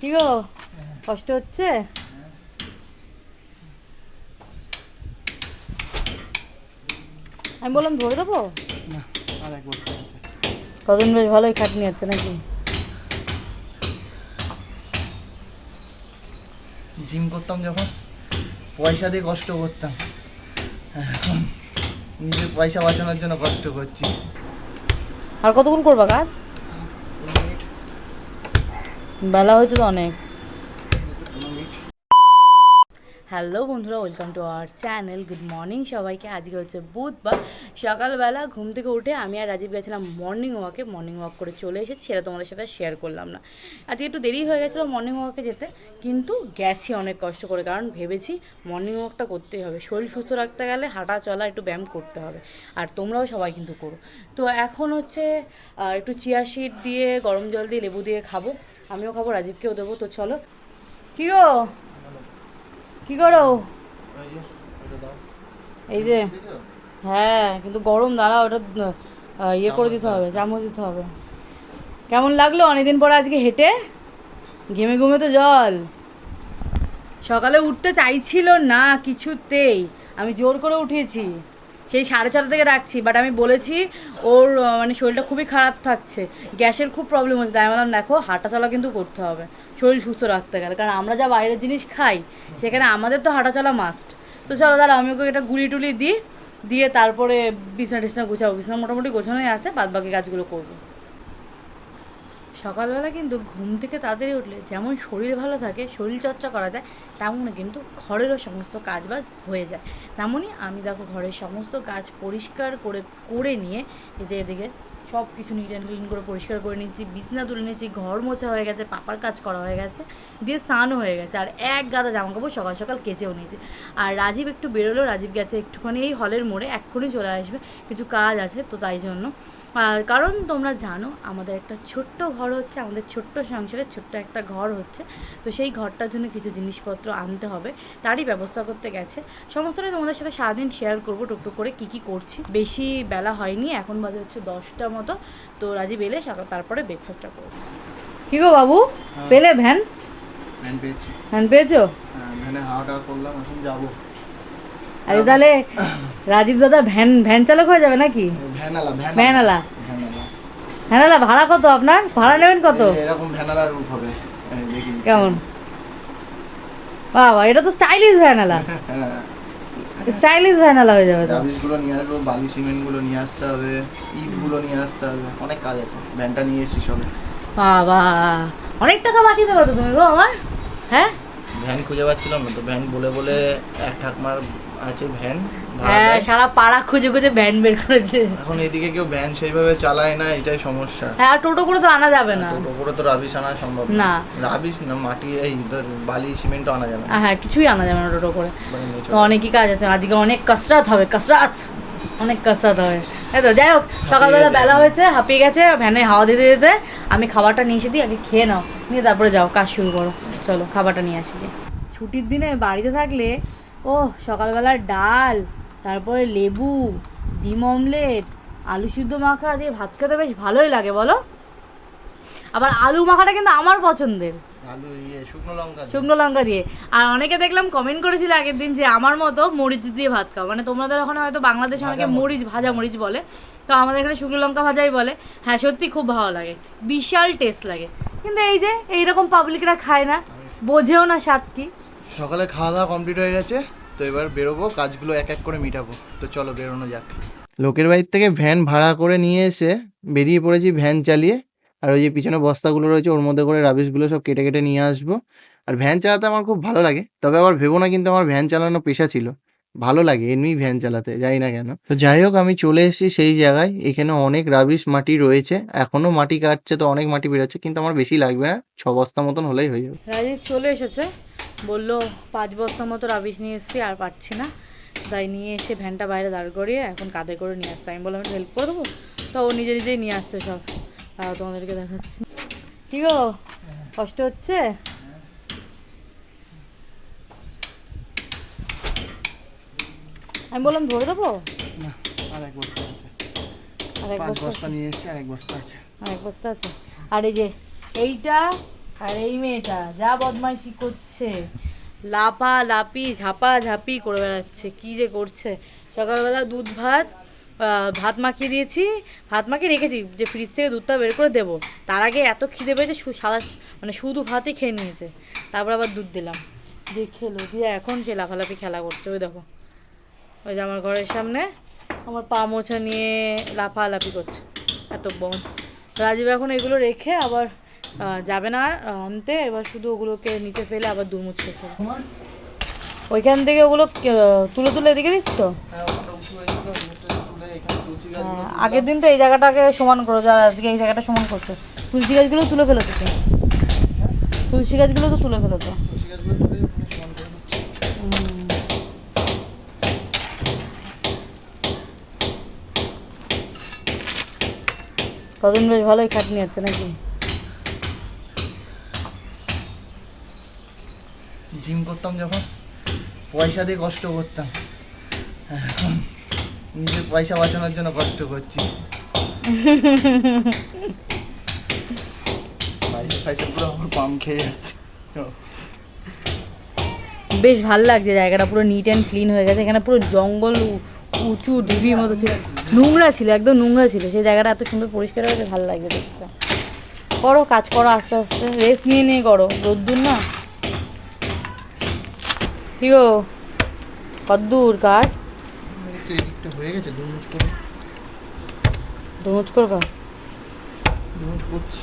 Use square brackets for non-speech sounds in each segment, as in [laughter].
কি গো কষ্ট হচ্ছে? আমি বললাম ধরে দেবো? কদিন বেশ ভালোই খাটনি হচ্ছে নাকি? জিম করতাম যখন পয়সা দিয়ে কষ্ট করতাম। নিজের পয়সা বাঁচানোর জন্য কষ্ট করছি। আর কতক্ষণ করবা কাজ? বেলা হয়েছে তো অনেক। হ্যালো বন্ধুরা, welcome to our channel. Good morning সবাইকে। আজকে হচ্ছে বুধবার, সকালবেলা ঘুম থেকে উঠে আমি আর রাজীব গেছিলাম মর্নিং ওয়াকে মর্নিং ওয়াক করে চলে এসেছি, সেটা তোমাদের সাথে শেয়ার করলাম না। আজকে একটু দেরি হয়ে গেছিল মর্নিং ওয়াকে যেতে, কিন্তু গেছি অনেক কষ্ট করে, কারণ ভেবেছি মর্নিং ওয়াকটা করতেই হবে। শরীর সুস্থ রাখতে গেলে হাঁটা চলা একটু ব্যায়াম করতে হবে, আর তোমরাও সবাই কিন্তু করো। তো এখন হচ্ছে একটু চিয়া শিট দিয়ে, গরম জল দিয়ে লেবু দিয়ে খাব। আমিও খাব, রাজীবকেও দেবো। তো চলো, কি গো? কি করো? এই যে হ্যাঁ কিন্তু গরম দাঁড়া ওটা ইয়ে করে দিতে হবে চামচ দিতে হবে। কেমন লাগল অনেকদিন পরে আজকে হেঁটে? ঘেমে ঘুমে তো জল। সকালে উঠতে চাইছিল না কিছুতেই আমি জোর করে উঠিয়েছি সেই সাড়ে ছটা থেকে রাখছি বাট আমি বলেছি ওর মানে শরীরটা খুবই খারাপ থাকছে। গ্যাসের খুব প্রবলেম হচ্ছে। তাই বললাম, দেখো, হাঁটা চলা কিন্তু করতে হবে। শরীর সুস্থ রাখতে গেলে। কারণ আমরা যা বাইরের জিনিস খাই, সেখানে আমাদের তো হাঁটা চলা মাস্ট তো চলো দাঁড়া আমি ওকে একটা গুলি টুলি দিই, দিয়ে তারপরে বিছনা টিছনা গোছাবো। বিছনা মোটামুটি গোছানোই আছে বাদ বাকি কাজগুলো করব। সকালবেলা কিন্তু ঘুম থেকে তাড়াতাড়ি উঠলে যেমন শরীর ভালো থাকে, শরীর চর্চা করা যায়, তেমনই কিন্তু ঘরেরও সমস্ত কাজবাজ হয়ে যায়। তেমনই আমি দেখো ঘরের সমস্ত কাজ পরিষ্কার করে করে নিয়ে এই যে এদিকে সব কিছু নিট অ্যান্ড ক্লিন করে পরিষ্কার করে নিচ্ছি, বিছনা তুলে নিচ্ছি, ঘর মোছা হয়ে গেছে, পাপার কাজ করা হয়ে গেছে, দিয়ে স্নানও হয়ে গেছে, আর এক গাদা জামা কাপড় সকাল সকাল কেচেও নিয়েছি। আর রাজীব একটু বেরোলো রাজীব গেছে একটুখানি এই হলের মোড়ে, এক্ষুনি চলে আসবে, কিছু কাজ আছে তো তাই জন্য। কারণ তোমরা জানো আমাদের একটা ছোট্ট ঘর হচ্ছে আমাদের ছোট্ট সংসারে ছোট্ট একটা ঘর হচ্ছে। তো সেই ঘরটার জন্য কিছু জিনিসপত্র আনতে হবে। তারই ব্যবস্থা করতে গেছে। সমস্তটাই তোমাদের সাথে সারাদিন শেয়ার করব টুকটুক করে কী কী করছি। বেশি বেলা হয়নি এখন বাজে হচ্ছে দশটা মতো। তো রাজীব এলে সকাল তারপরে ব্রেকফাস্টটা করব। কী গো বাবু? পেলে ভ্যান? ভ্যান পেয়েছি। ভ্যান পেয়েছ? হ্যাঁ, ভ্যানে হাওয়া টাওয়া করলাম এখন যাব। আরে তাহলে রাজীব দাদা ভ্যান ভ্যান চালক হয়ে যাবে নাকি? ভ্যানালা ভ্যানালা। ভাড়া কত আপনার? ভাড়া নেবেন কত? এরকম ভ্যানালা রূপ হবে। কেমন? বাবা এটা তো স্টাইলিশ ভ্যানালা। [laughs] হ্যাঁ। স্টাইলিশ ভ্যানালা হয়ে যাবে রাবিশগুলো নিয়ে আসব বালি সিমেন্টগুলো নিয়ে আসতে হবে ইটগুলো নিয়ে আসতে হবে। অনেক কাজ আছে ভ্যানটা নিয়ে এসেছি সবে। বাবা অনেক টাকা বাকি দেবে তো তুমি গো আমার? হ্যাঁ? ভ্যান খুঁজে পাচ্ছিলাম না তো ভ্যান বলে বলে এক ঠাকমার আছে ভ্যান। হ্যাঁ সারা পাড়া খুঁজে খুঁজে ভ্যান বের করেছে। এখন এদিকে কেউ ভ্যান সেইভাবে চালায় না এটাই সমস্যা। হ্যাঁ টোটো করে তো আনা যাবে না। টোটো করে তো রাবিশ আনা সম্ভব না। রাবিশ না মাটি এই ধর বালি সিমেন্টও আনা যাবে না। হ্যাঁ কিছুই আনা যাবে না টোটো করে। মানে তো অনেকই কাজ আছে। আজকে অনেক কসরাত হবে কসরাত! অনেক কসরাত হবে। এই তো যাই হোক সকালবেলা বেলা হয়েছে হাঁপিয়ে গেছে ভ্যানে হাওয়া দিতে দিতে আমি খাবারটা নিয়ে এসে দিই আগে খেয়ে নাও। নিয়ে তারপরে যাও কাজ শুরু করো। চলো খাবারটা নিয়ে আসি। ছুটির দিনে বাড়িতে থাকলে ও সকালবেলা ডাল। তারপরে লেবু ডিম অমলেট আলু সিদ্ধ মাখা দিয়ে ভাত খেতে বেশ ভালোই লাগে বলো? আবার আলু মাখাটা কিন্তু আমার পছন্দের। আলু ইয়ে শুকনো লঙ্কা দিয়ে। শুকনো লঙ্কা দিয়ে। আর অনেকে দেখলাম কমেন্ট করেছিল আগের দিন যে আমার মতো মরিচ দিয়ে ভাত খাও। মানে তোমাদের ওখানে হয়তো বাংলাদেশে অনেকে মরিচ। মরিচ ভাজা মরিচ বলে। তো আমাদের এখানে শুকনো লঙ্কা ভাজাই বলে। হ্যাঁ সত্যি খুব ভালো লাগে। বিশাল টেস্ট লাগে। কিন্তু এই যে এইরকম পাবলিকরা খায় না বোঝেও না স্বাদ কি। সকালে খাওয়া দাওয়া কমপ্লিট হয়ে গেছে। তো এবার বেরোবো কাজগুলো এক এক করে মিটাবো। তো চলো বেরোনো যাক। লোকের বাড়ির থেকে ভ্যান ভাড়া করে নিয়ে এসে বেরিয়ে পড়েছি ভ্যান চালিয়ে। আর ওই যে পিছনে বস্তাগুলো রয়েছে ওর মধ্যে করে রাবিশগুলো সব কেটে কেটে নিয়ে আসব। আর ভ্যান চালাতে আমার খুব ভালো লাগে তবে আবার ভেবো না কিন্তু আমার ভ্যান চালানো পেশা ছিল। ভালো লাগে এমনি ভ্যান চালাতে জানি না কেন। তো যাই হোক আমি চলে এসেছি সেই জায়গায় এখানে অনেক রাবিশ মাটি রয়েছে। এখনও মাটি কাটছে তো অনেক মাটি বেরোচ্ছে কিন্তু আমার বেশি লাগবে না ছ বস্তা মতন হলেই হয়ে যাবে। রাজীব চলে এসেছে। বলল পাঁচ বস্তা মতো রাবিশ নিয়ে এসেছি আর পাচ্ছি না। তাই নিয়ে এসে ভ্যানটা বাইরে দাঁড় করিয়ে এখন কাঁধে করে নিয়ে আসছে। আমি বললাম হেল্প করে দেবো? তো ও নিজে নিজেই নিয়ে আসছে সব। আর তোমাদেরকে দেখাচ্ছি। কি গো কষ্ট হচ্ছে? আমি বললাম ধরে দেবো? না আর এক বস্তা আছে। আর এক বস্তা বস্তা নিয়ে এসেছি আর এক বস্তা আছে। আর এক বস্তা আছে। আর এই যে এইটা আর, এই মেয়েটা যা বদমাইশি করছে। লাপা লাপি ঝাপা, ঝাপি করে বেড়াচ্ছে। কি যে করছে? সকালবেলা দুধ ভাত ভাত মাখিয়ে দিয়েছি। ভাত মাখিয়ে রেখেছি যে ফ্রিজ থেকে দুধটা বের করে দেবো। তার আগে এত খিদে পেয়েছে সাদা মানে শুধু ভাতই খেয়ে নিয়েছে। তারপর আবার দুধ দিলাম। দিয়ে খেলো দিয়ে এখন সে লাফালাফি খেলা করছে। ওই দেখো, ওই যে আমার ঘরের সামনে আমার পা মোছা নিয়ে লাফালাফি করছে। এত বম। রাজীব এখন এগুলো রেখে আবার যাবে না আর আনতে। এবার শুধু ওগুলোকে নিচে ফেলে আবার দুমুচ করতে হবে। ওইখান থেকে ওগুলো তুলে তুলে এদিকে দিচ্ছ? হ্যাঁ হ্যাঁ, আগের দিন তো এই জায়গাটাকে সমান করো যারা আজকে এই জায়গাটা সমান করছ। তুলসী গাছগুলো তুলে ফেলো তো। তুলসী গাছগুলো তো তুলে ফেলো তো। কদিন বেশ ভালোই খাটনি হচ্ছে নাকি? জিম করতাম যখন, পয়সা দিয়ে কষ্ট করতাম। নিজের পয়সা বাঁচানোর জন্য কষ্ট করছি। পয়সা খেয়ে যাচ্ছে। বেশ ভালো লাগছে, জায়গাটা পুরো নিট অ্যান্ড ক্লিন হয়ে গেছে। এখানে পুরো জঙ্গল উঁচু ঢিবির মতো ছিল। নোংরা ছিল, একদম নোংরা ছিল। সেই জায়গাটা এত সুন্দর পরিষ্কার হয়েছে, ভালো লাগছে দেখতে। করো, কাজ করো, আস্তে আস্তে। রেস্ট নিয়ে নিয়ে করো। রোদ্দুর না? গো? কদ্দূর কাজ এদিকটা হয়ে গেছে দুমুচ করে। দুমুচ করবা দুমুচ করছি।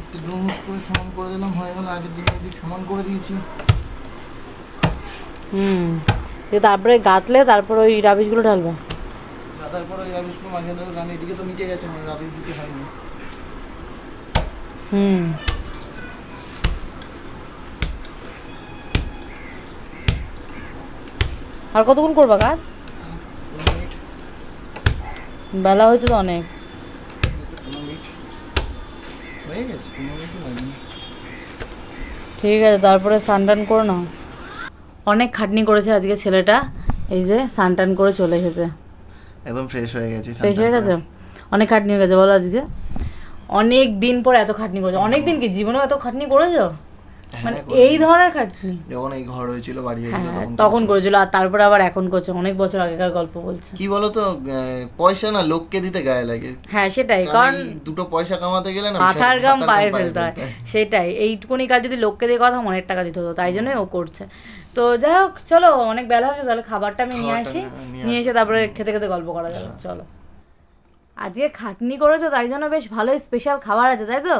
একটু দুমুচ করে সমান করে দিলাম হয়ে গেল আগের দিন এদিক সমান করে দিয়েছি। হুম দিয়ে তারপরে গাতলে তারপর ওই রাবিশগুলো ঢালবা। তারপরে ওই রাবিশগুলো মাঝে কারণ এদিকে তো মিটে গেছে মানে রাবিশ দিতে হয়নি। হুম। আর কতক্ষণ করবা কাজ বেলা হয়েছে তো অনেক ঠিক আছে তারপরে স্নান টান করে নাও। অনেক খাটনি করেছে আজকে ছেলেটা এই যে স্নান টান করে চলে এসেছে। একদম ফ্রেশ হয়ে গেছি শেষ হয়ে গেছে? অনেক খাটনি হয়ে গেছে বলো আজকে। অনেক দিন পর এত খাটনি করেছ। অনেক দিন কি? জীবনেও এত খাটনি করেছ? মানে এই ধরনের খাটনি? যখন এই ঘর হয়েছিল বাড়ি হয়েছিল হ্যাঁ তখন করেছিল আর তারপরে আবার এখন করছ অনেক বছর আগেকার গল্প বলছে। কি বলতো পয়সা না লোককে দিতে গায়ে লাগে। হ্যাঁ সেটাই কারণ দুটো পয়সা কামাতে গেলে না মাথার গাম পায়ে ফেলতে হয়। সেটাই এইটুকুনি কাজ যদি লোককে দিয়ে কথা অনেক টাকা দিতে হতো তাই জন্যই ও করছে। তো যাই হোক চলো অনেক বেলা হয়েছে তাহলে খাবারটা আমি নিয়ে আসি। নিয়ে- এসে তারপরে খেতে খেতে গল্প করা যাবে চলো। আজকে খাটনি করেছ তাই জন্য বেশ ভালোই স্পেশাল খাবার আছে তাই তো?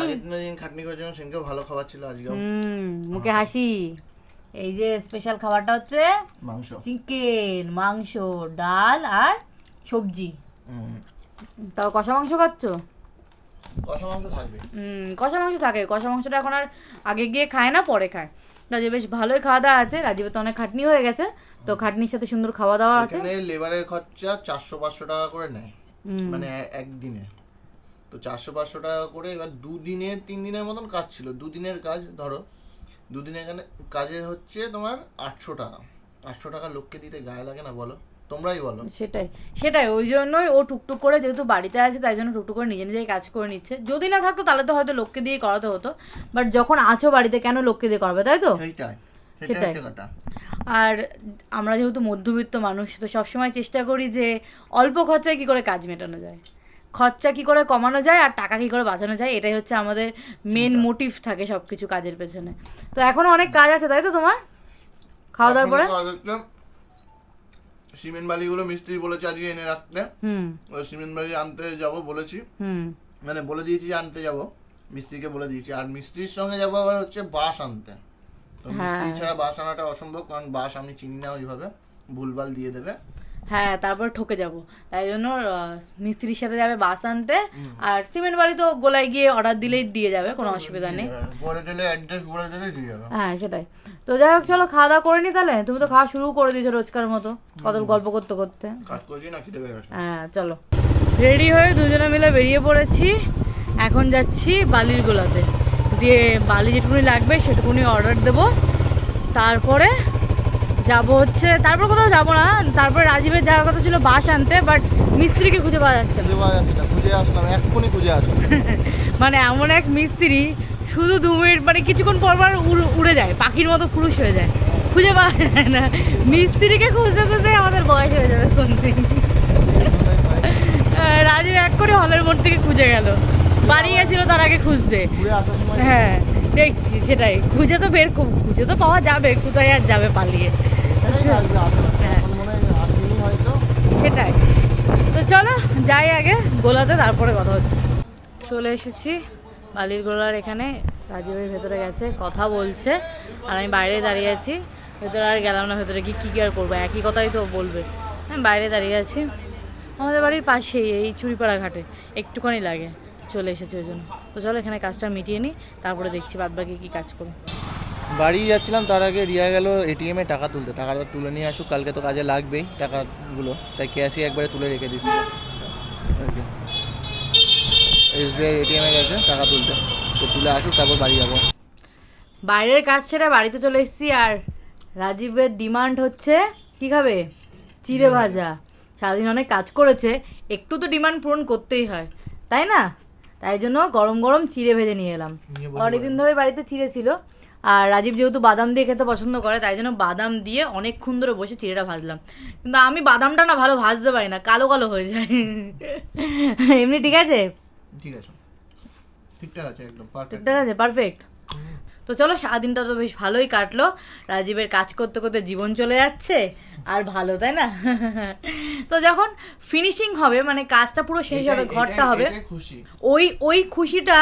আগের দিনে যেদিন খাটনি করেছিলাম সেদিনকেও ভালো খাবার ছিল আজকেও। মুখে হাসি। এই যে স্পেশাল খাবারটা হচ্ছে মাংস। চিকেন মাংস ডাল আর সবজি। তাও কষা মাংস খাচ্ছ? কষা মাংস থাকবে। হুম কষা মাংস থাকে। কষা মাংসটা এখন আর আগে গিয়ে খায় না পরে খায়। রাজীব বেশ ভালোই খাওয়া দাওয়া আছে। রাজীবের তো অনেক খাটনি হয়ে গেছে। তো খাটনির সাথে সুন্দর খাওয়া দাওয়া আছে। এখানে লেবারের খরচা চারশো পাঁচশো টাকা করে নেয়। মানে একদিনে। তো চারশো পাঁচশো টাকা করে এবার দুদিনের তিন দিনের মতন কাজ ছিল। দুদিনের কাজ ধরো দুদিনে এখানে কাজের হচ্ছে তোমার আটশো টাকা। আটশো টাকা লোককে দিতে গায়ে লাগে না বলো? তোমরাই বলো। সেটাই সেটাই ওই জন্যই ও টুকটুক করে যেহেতু বাড়িতে আছে তাই জন্য টুকটুক করে নিজে নিজেই কাজ করে নিচ্ছে। যদি না থাকতো তাহলে তো হয়তো লোককে দিয়ে করাতে হতো। বাট যখন আছো বাড়িতে কেন লোককে দিয়ে করবে তাই তো? সেটাই সেটাই। কথা। আর আমরা যেহেতু মধ্যবিত্ত মানুষ তো সবসময় চেষ্টা করি যে অল্প খরচায় কী করে কাজ মেটানো যায়। খরচা কী করে কমানো যায় আর টাকা কী করে বাঁচানো যায় এটাই হচ্ছে আমাদের মেন মোটিভ থাকে সব কিছু কাজের পেছনে। তো এখনও অনেক কাজ আছে তাই তো তোমার? খাওয়া দাওয়ার পরে? এখনও সিমেন্ট বালিগুলো মিস্ত্রি বলেছে আজকে এনে রাখতে। হুম। ওই সিমেন্ট বালি আনতে যাব বলেছি। হুম। মানে বলে দিয়েছি যে আনতে যাব মিস্ত্রিকে বলে দিয়েছি। আর মিস্ত্রির সঙ্গে যাব আবার হচ্ছে বাঁশ আনতে। তো মিস্ত্রি হ্যাঁ। ছাড়া বাঁশ আনাটা অসম্ভব কারণ বাঁশ আমি চিনি না ওইভাবে ভুলভাল দিয়ে দেবে। হ্যাঁ তারপর ঠকে যাব। তাই জন্য মিস্ত্রির সাথে যাবে বাস আনতে আর সিমেন্ট বাড়ি তো গোলায় গিয়ে অর্ডার দিলেই দিয়ে যাবে কোনো অসুবিধা নেই। যাবে। হ্যাঁ সেটাই। তো যাই হোক চলো খাওয়া দাওয়া করে নি তাহলে? তুমি তো খাওয়া শুরু করে দিয়েছ রোজকার মতো কত গল্প করতে করতে। হ্যাঁ চলো। রেডি হয়ে দুজনে মিলে বেরিয়ে পড়েছি। এখন যাচ্ছি বালির গোলাতে। দিয়ে বালি যেটুকুনি লাগবে সেটুকুনি অর্ডার দেবো। তারপরে যাব হচ্ছে তারপর কোথাও যাব না তারপর রাজীবের যাওয়ার কথা ছিল বাস আনতে বাট মিস্ত্রিকে খুঁজে পাওয়া যাচ্ছে খুঁজে পাওয়া যাচ্ছে না খুঁজে আসলাম এক্ষুনি খুঁজে আসলাম। [laughs] মানে এমন এক মিস্ত্রি শুধু দু মিনিট মানে কিছুক্ষণ পর পর উড়- উড়ে যায় পাখির মতো ফুরুষ হয়ে যায় খুঁজে পাওয়া যায় না। মিস্ত্রিকে খুঁজতে খুঁজতে আমাদের বয়স হয়ে যাবে কোনদিন। আহ, রাজীব এক করে হলের মোড় থেকে খুঁজে গেল। বাড়ি গেছিল তার আগে খুঁজতে। হ্যাঁ দেখছি সেটাই। খুঁজে তো বের খুঁজে তো পাওয়া যাবে কোথায় আর যাবে পালিয়ে। হ্যাঁ সেটাই। তো চলো, যাই আগে, গোলাতে তারপরে কথা হচ্ছে। চলে এসেছি বালির গোলার এখানে। রাজীবের ভেতরে গেছে, কথা বলছে, আর আমি বাইরে দাঁড়িয়ে আছি। ভেতরে আর গেলাম না, ভেতরে কি কী আর করব, একই কথাই তো বলবে। আমি বাইরে দাঁড়িয়ে আছি। আমাদের বাড়ির পাশেই, এই চুরিপাড়া ঘাটে, একটুখানি লাগে। চলে এসেছি ওই জন্য। তো চলো, এখানে কাজটা মিটিয়ে নিই, তারপরে দেখছি বাদ বাকি কী কাজ করব বাড়ি যাচ্ছিলাম তার আগে রিয়া গেল এটিএম এ টাকা তুলতে। টাকাটা তুলে নিয়ে আসুক কালকে তো কাজে লাগবেই টাকাগুলো। তাই ক্যাশই একবারে তুলে রেখে দিচ্ছে। এসবিআই এটিএম এ গেছে টাকা তুলতে। তো তুলে আসুক তারপর বাড়ি যাব। বাইরের কাজ ছেড়ে বাড়িতে চলে এসেছি আর রাজীবের ডিমান্ড হচ্ছে কি খাবে? চিড়ে ভাজা। সারাদিন অনেক কাজ করেছে একটু তো ডিমান্ড পূরণ করতেই হয়। তাই না? তাই জন্য গরম গরম চিড়ে ভেজে নিয়ে এলাম। অনেকদিন ধরে বাড়িতে চিড়ে ছিল। আর রাজীব যেহেতু বাদাম দিয়ে খেতে পছন্দ করে তাই জন্য বাদাম দিয়ে অনেকক্ষণ ধরে বসে চিড়েটা ভাজলাম। কিন্তু আমি বাদামটা না ভালো ভাজতে পারি না কালো কালো হয়ে যায়। এমনি ঠিক আছে? ঠিক আছে। ঠিকঠাক আছে একদম পারফেক্ট ঠিক আছে পারফেক্ট তো চলো সারাদিনটা তো বেশ ভালোই কাটলো। রাজীবের কাজ করতে করতে জীবন চলে যাচ্ছে আর ভালো তাই না? [laughs] তো যখন ফিনিশিং হবে মানে কাজটা পুরো শেষ হবে ঘরটা হবে ওই ওই খুশিটা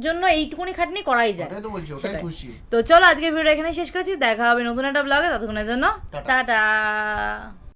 জন্য এইটুকুনি খাটনি করাই যায়। তো চলো আজকে ভিডিওটা এখানে শেষ করছি দেখা হবে নতুন একটা ব্লগে ততক্ষণের জন্য। টাটা।